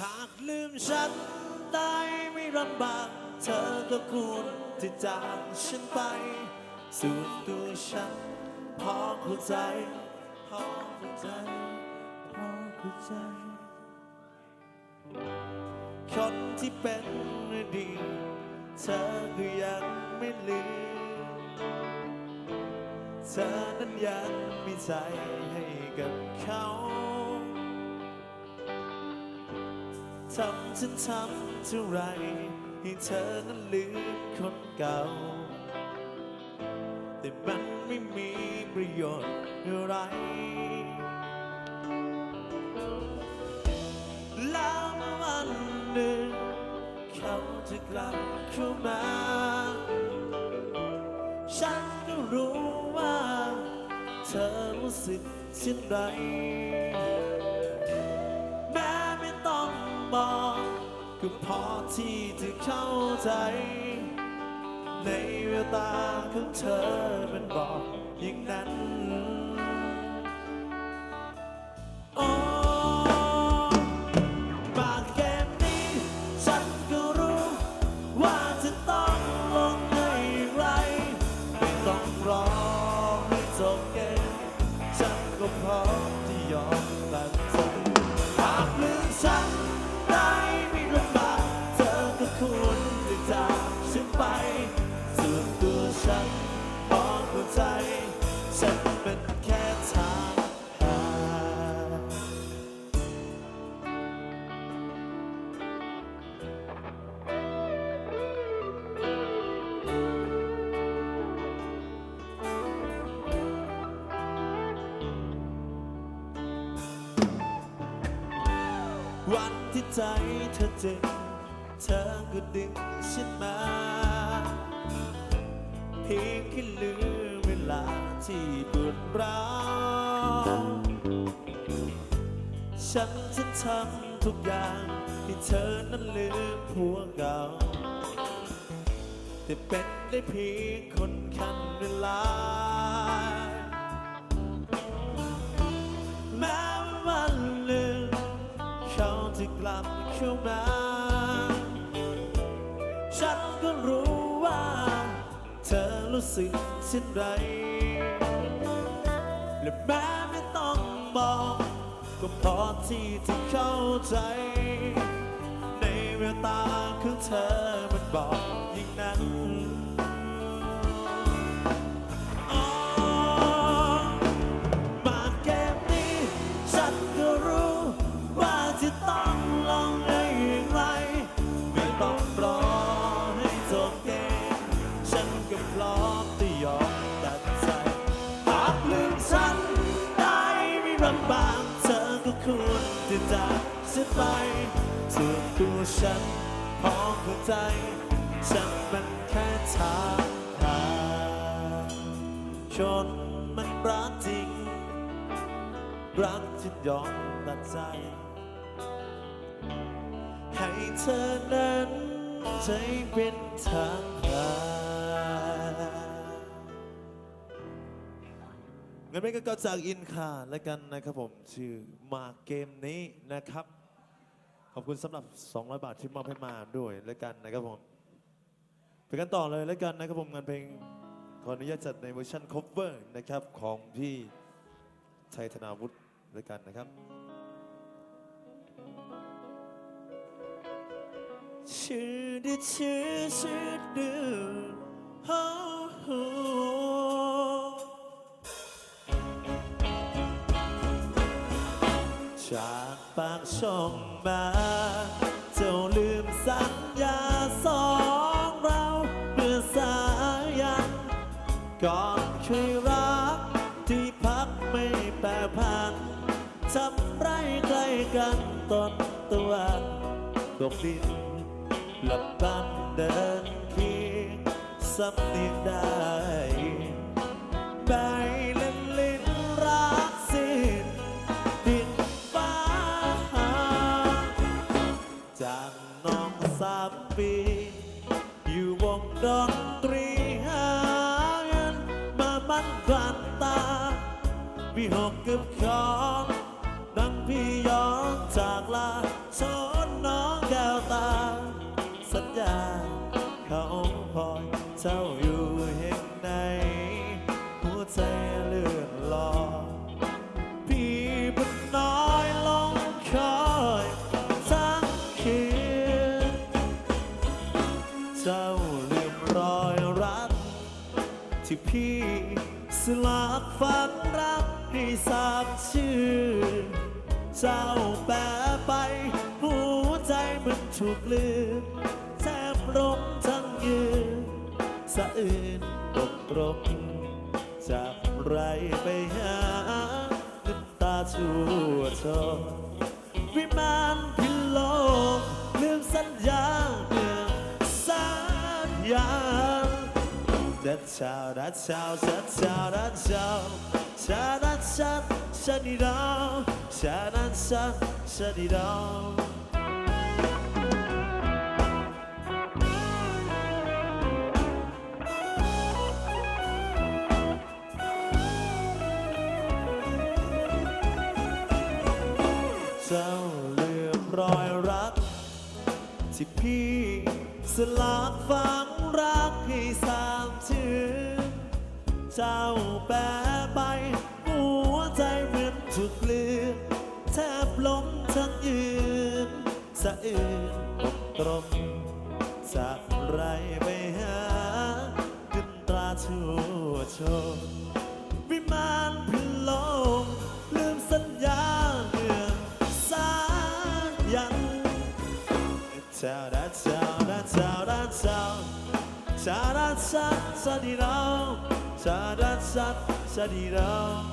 หากลืมฉันได้ไม่ลำบากเธอก็ควรที่จากฉันไป ส่วนตัวฉัน พอเข้าใจ พอเข้าใจ พอเข้าใจ คนที่เป็นอดีตเธอก็ยังไม่ลืม เธอนั้นยังมีใจให้กับเขา ทำฉันทำเท่าไร ให้เธอนั้นลืมคนเก่า แต่มันไม่มีประโยชน์อะไร แล้วเมื่อวันหนึ่ง เขาจะกลับเข้ามา ฉันก็รู้ว่า เธอรู้สึกเช่นไร พอที่จะเข้าใจ ในแววตาของเธอมันบอกอย่างนั้น วันที่ใจเธอเจ็บเธอก็ดึงฉันมา เพียงแค่ลืมเวลาที่ปวดร้าวฉันจะทำทุกอย่างให้เธอนั้นลืมผัวเก่าแต่เป็นได้เพียงคนคันเวลา เขาจะกลับเข้ามาฉันก็รู้ว่า เธอรู้สึกเช่นไร และแม้ไม่ต้องบอกก็พอที่จะเข้าใจ ในแววตาของเธอมันบอกอย่างนั้น จะจากฉันไปส่วนตัวฉันพอเข้าใจ ฉันมันแค่ทางผ่านชนมันรักจริง รักจนยอมตัดใจ ให้เธอนั้นใจเป็นทาง งั้นไม่ก็ก็จากอินคาแล้วกันนะครับผมชื่อมาเกมนี้นะครับ ขอบคุณสำหรับ 200 บาทที่มอบให้มาด้วยแล้วกันนะครับผมไปกันต่อเลยแล้วกันนะครับผมงานเพลงขออนุญาตจัดในเวอร์ชัน cover นะครับของพี่ชัยธนาวุฒิแล้วกันนะครับชื่อดิชื่อชื่อดูโอ้โห จากปากช่องมาเจ้าลืมสัญญาสองเราเมื่อสายันก่อนเคยรักที่พักไม่แปรผันทำไรใกล้กันตนตะวันตกดินหลับบันเดินเคียงสำเนียงได้ใบ ปี อยู่วงดนตรีหานมาบันกวนตาวิหกกึบของดังพี่ย้อนจากลาสนน้องแกวตา สัญญา สลักฝังรักให้สาบชื่อ เจ้าแปรไป หัวใจมันถูกลืมแทบร้มทั้งยืนสะอื่นตกตรกจากไรไปหาน้ำตาชั่วชว์วิมานพิโลก That child, that child, that child, that child, child, that child, shut it down, child, that child, shut it down. เจ้าลืมรอยรัก ที่พี่สลักฝังรักให้สา มชื่นเจ้าแปรไป หัวใจเหมือนถูกลืมแทบล้มทั้งยืนสะอื่นอกตรมจากไรไปหา ขึ้นตราชั่วโชว์วิมานพิโลกลืมสัญญาเมื่อสายัน Ciao, da, ciao, da, ciao, da, ciao. Ciao, da, ciao, ciao, di, do. Ciao, da, ciao, ciao, di, sarat sat sadirao sarat sat sadirao